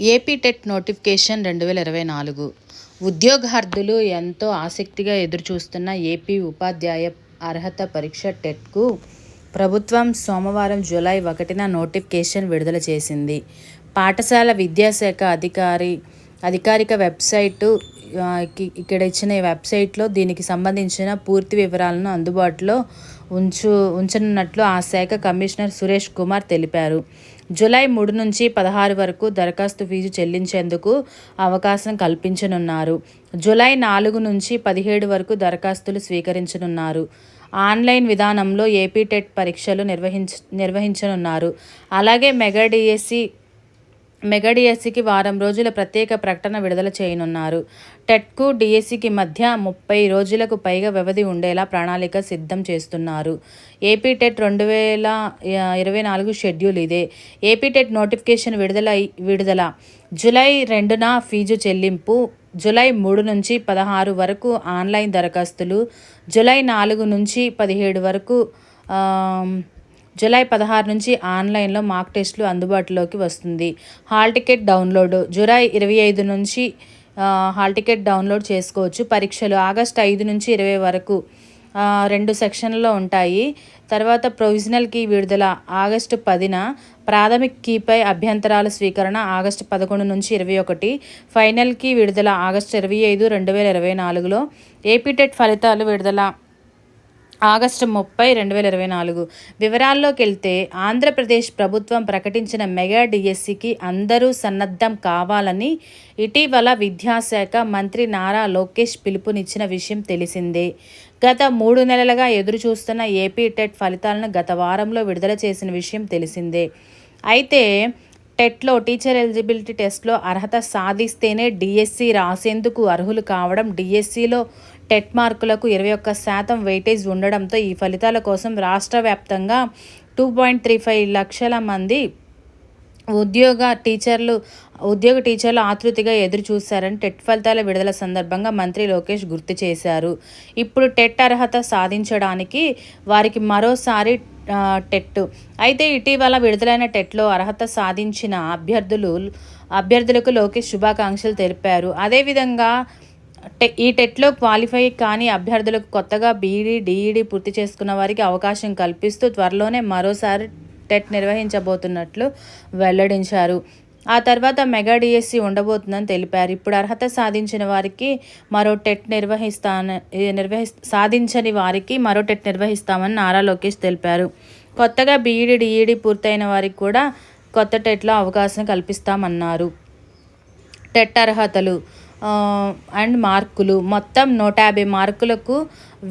AP TET notification రెండు వేల ఇరవై నాలుగు. ఉద్యోగార్థులు ఎంతో ఆసక్తిగా ఎదురుచూస్తున్న ఏపీ ఉపాధ్యాయ అర్హత పరీక్ష టెట్కు ప్రభుత్వం సోమవారం జూలై ఒకటిన నోటిఫికేషన్ విడుదల చేసింది. పాఠశాల విద్యాశాఖ అధికారి అధికారిక వెబ్సైటు ఇక్కడ ఇచ్చిన వెబ్సైట్లో దీనికి సంబంధించిన పూర్తి వివరాలను అందుబాటులో ఉంచు ఉంచనున్నట్లు ఆ శాఖ కమిషనర్ సురేష్ కుమార్ తెలిపారు. జూలై మూడు నుంచి పదహారు వరకు దరఖాస్తు ఫీజు చెల్లించేందుకు అవకాశం కల్పించనున్నారు. జూలై నాలుగు నుంచి పదిహేడు వరకు దరఖాస్తులు స్వీకరించనున్నారు. ఆన్లైన్ విధానంలో ఏపీ టెట్ పరీక్షలు నిర్వహించ నిర్వహించనున్నారు. అలాగే మెగా డిఎస్సి మెగాడిఎస్సికి వారం రోజుల ప్రత్యేక ప్రకటన విడుదల చేయనున్నారు. టెట్కు డిఎస్సికి మధ్య ముప్పై రోజులకు పైగా వ్యవధి ఉండేలా ప్రణాళిక సిద్ధం చేస్తున్నారు. ఏపీ టెట్ రెండు వేల ఇరవై నాలుగు షెడ్యూల్ ఇదే. ఏపీ టెట్ నోటిఫికేషన్ విడుదల విడుదల. జులై రెండున ఫీజు చెల్లింపు. జులై మూడు నుంచి పదహారు వరకు ఆన్లైన్ దరఖాస్తులు. జులై నాలుగు నుంచి పదిహేడు వరకు జూలై పదహారు నుంచి ఆన్లైన్లో మాక్ టెస్టులు అందుబాటులోకి వస్తుంది. హాల్ టికెట్ డౌన్లోడ్ జూలై ఇరవై ఐదు నుంచి హాల్ టికెట్ డౌన్లోడ్ చేసుకోవచ్చు. పరీక్షలు ఆగస్ట్ ఐదు నుంచి ఇరవై వరకు రెండు సెక్షన్లో ఉంటాయి. తర్వాత ప్రొవిజనల్ కీ విడుదల ఆగస్టు పదిన ప్రాథమిక కీపై అభ్యంతరాల స్వీకరణ ఆగస్టు పదకొండు నుంచి ఇరవై ఒకటి ఫైనల్ కీ విడుదల ఆగస్టు ఇరవై ఐదు రెండు వేల ఇరవై నాలుగులో. ఏపీటెట్ ఫలితాలు విడుదల ఆగస్టు ముప్పై రెండు వేల ఇరవై నాలుగు. వివరాల్లోకి వెళ్తే ఆంధ్రప్రదేశ్ ప్రభుత్వం ప్రకటించిన మెగా డిఎస్సికి అందరూ సన్నద్ధం కావాలని ఇటీవల విద్యాశాఖ మంత్రి నారా లోకేష్ పిలుపునిచ్చిన విషయం తెలిసిందే. గత మూడు నెలలుగా ఎదురు చూస్తున్న ఏపీ టెట్ ఫలితాలను గత వారంలో విడుదల చేసిన విషయం తెలిసిందే. అయితే టెట్లో టీచర్ ఎలిజిబిలిటీ టెస్ట్లో అర్హత సాధిస్తేనే డిఎస్సి రాసేందుకు అర్హులు కావడం డిఎస్సిలో టెట్ మార్కులకు ఇరవై ఒక్క శాతం వెయిటేజ్ ఉండడంతో ఈ ఫలితాల కోసం రాష్ట్ర వ్యాప్తంగా టూ పాయింట్ త్రీ ఫైవ్ లక్షల మంది ఉద్యోగ టీచర్లు ఉద్యోగ టీచర్లు ఆతృతిగా ఎదురు చూశారని టెట్ ఫలితాల విడుదల సందర్భంగా మంత్రి లోకేష్ గుర్తు చేశారు. ఇప్పుడు టెట్ అర్హత సాధించడానికి వారికి మరోసారి టెట్. అయితే ఇటీవల విడుదలైన టెట్లో అర్హత సాధించిన అభ్యర్థులు అభ్యర్థులకు లోకేష్ శుభాకాంక్షలు తెలిపారు. అదేవిధంగా ఈ టెట్లో క్వాలిఫై కాని అభ్యర్థులకు కొత్తగా బీఈడీ డిఈడి పూర్తి చేసుకున్న వారికి అవకాశం కల్పిస్తూ త్వరలోనే మరోసారి టెట్ నిర్వహించబోతున్నట్లు వెల్లడించారు. ఆ తర్వాత మెగా డిఎస్సి ఉండబోతుందని తెలిపారు. ఇప్పుడు అర్హత సాధించిన వారికి మరో టెట్ నిర్వహిస్తాన నిర్వహి సాధించని వారికి మరో టెట్ నిర్వహిస్తామని నారా లోకేష్ తెలిపారు. కొత్తగా బీఈడి డిఈడి పూర్తయిన వారికి కూడా కొత్త టెట్లో అవకాశం కల్పిస్తామన్నారు. టెట్ అర్హతలు అండ్ మార్కులు. మొత్తం నూట యాభై మార్కులకు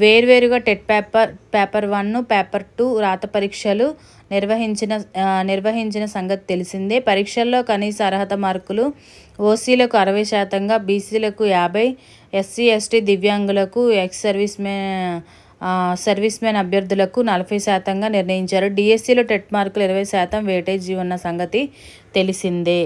వేర్వేరుగా TET paper paper one paper two రాత పరీక్షలు నిర్వహించిన నిర్వహించిన సంగతి తెలిసిందే. పరీక్షల్లో కనీస అర్హత మార్కులు ఓసీలకు అరవై శాతంగా బీసీలకు యాభై ఎస్సీ ఎస్టీ దివ్యాంగులకు ఎక్స్ సర్వీస్ మే సర్వీస్ మ్యాన్ అభ్యర్థులకు నలభై శాతంగా నిర్ణయించారు. డిఎస్సిలో టెట్ మార్కులు ఇరవై శాతం వేటేజీ ఉన్న సంగతి తెలిసిందే.